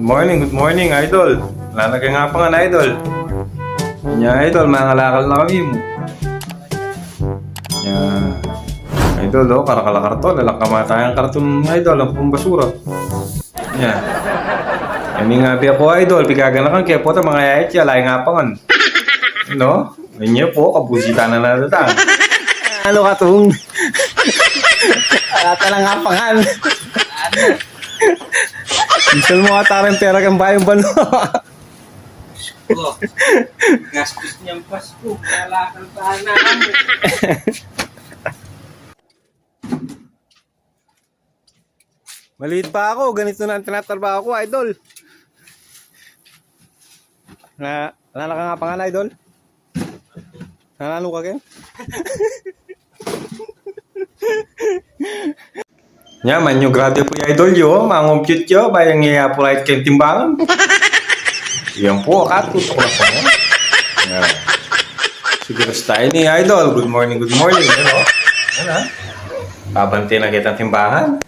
Good morning, good morning, idol. Lalagay nga pa nga, idol. Yan, idol, mga kalakal na kami mo. Yan. Idol, oh, karakala karton. Lalang kamatayang karton, idol, ang pumbasura. Yan. Kami nga biya po, idol. Pigagan na kang kaya po ta mga yayit siya. Laing nga pa nga. No? Inyo po, kabusita na na ta. Ano ka tung? Ata lang nga pangal. Isal mo ka tarang pera kang bayang balo. Oh, gastos niyang Pasko, kalakantahan na kami. Maliit pa ako, ganito na ang tinatrabaho ko, idol. Na, nalala ka nga pangal, idol? Nanalo ka, Ken? Nya, man yung grado po yung idol yo. Mangumpute yo. Bayang iya po right kayong timbangan. Yan po, katutok na po. Yan. Siguro tayo ni idol. Good morning, good morning. Ano? Ano? Babante na kita timbangan.